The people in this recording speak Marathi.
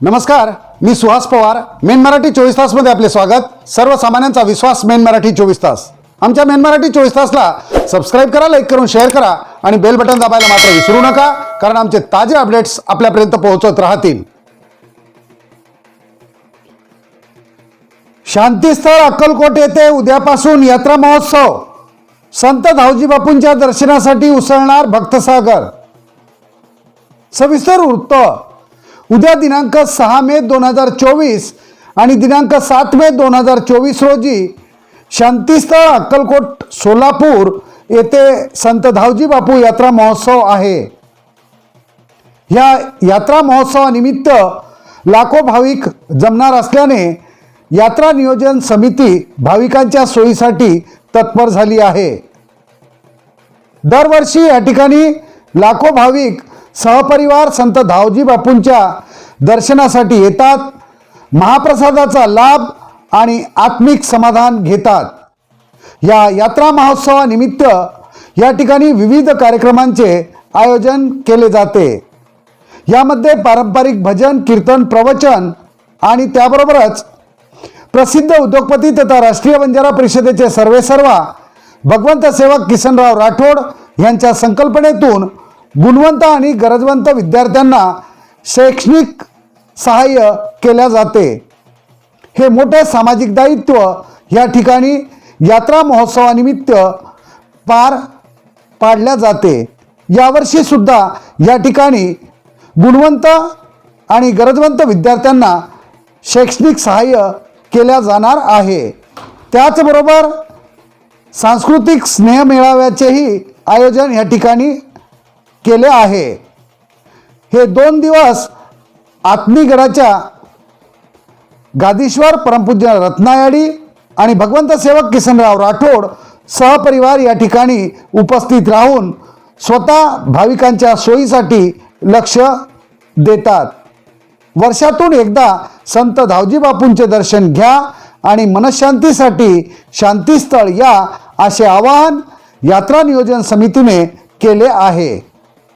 नमस्कार मी सुहास पवार. मेन मराठी चोवीस तासमध्ये आपले स्वागत. सर्वसामान्यांचा विश्वास मेन मराठी चोवीस तास. आमच्या मेन मराठी चोवीस तासला सबस्क्राईब करा लाईक करून शेअर करा आणि बेल बटन दाबायला मात्र विसरू नका कारण आमचे ताजे अपडेट्स आपल्यापर्यंत पोहोचत राहतील. शांतीस्थळ अक्कलकोट येथे उद्यापासून यात्रा महोत्सव. संत धावजी बापूंच्या दर्शनासाठी उसळणार भक्तसागर. सविस्तर वृत्त. उद्या दिनांक सहा मे दोन हजार चोवीस आणि दिनांक सात मे दोन हजार चोवीस रोजी शांतीस्थळ अक्कलकोट सोलापूर येथे संत धावजी बापू यात्रा महोत्सव आहे. या यात्रा महोत्सवानिमित्त लाखो भाविक जमणार असल्याने यात्रा नियोजन समिती भाविकांच्या सोयीसाठी तत्पर झाली आहे. दरवर्षी या ठिकाणी लाखो भाविक सहपरिवार संत धावजी बापूंच्या दर्शनासाठी येतात. महाप्रसादाचा लाभ आणि आत्मिक समाधान घेतात. या यात्रा महोत्सवानिमित्त या ठिकाणी विविध कार्यक्रमांचे आयोजन केले जाते. यामध्ये पारंपरिक भजन कीर्तन प्रवचन आणि त्याबरोबरच प्रसिद्ध उद्योगपती तथा राष्ट्रीय बंजारा परिषदेचे सर्वेसर्वा भगवंत सेवक किसनराव राठोड यांच्या संकल्पनेतून गुणवंत आणि गरजवंत विद्यार्थ्यांना शैक्षणिक सहाय्य केल्या जाते. हे मोठे सामाजिक दायित्व या ठिकाणी यात्रा महोत्सवानिमित्त पार पाडल्या जाते. यावर्षी सुद्धा या ठिकाणी गुणवंत आणि गरजवंत विद्यार्थ्यांना शैक्षणिक सहाय्य केल्या जाणार आहे. त्याचबरोबर सांस्कृतिक स्नेह मेळाव्याचेही आयोजन या ठिकाणी केले आहे. हे दोन दिवस आत्मीगडाच्या गादीश्वर परमपूज्य रत्नायाडी आणि भगवंत सेवक किसनराव राठोड सहपरिवार या ठिकाणी उपस्थित राहून स्वतः भाविकांच्या सोयीसाठी लक्ष देतात. वर्षातून एकदा संत धावजी बापूंचे दर्शन घ्या आणि मनशांतीसाठी शांतीस्थळ या असे आवाहन यात्रा नियोजन समितीने केले आहे.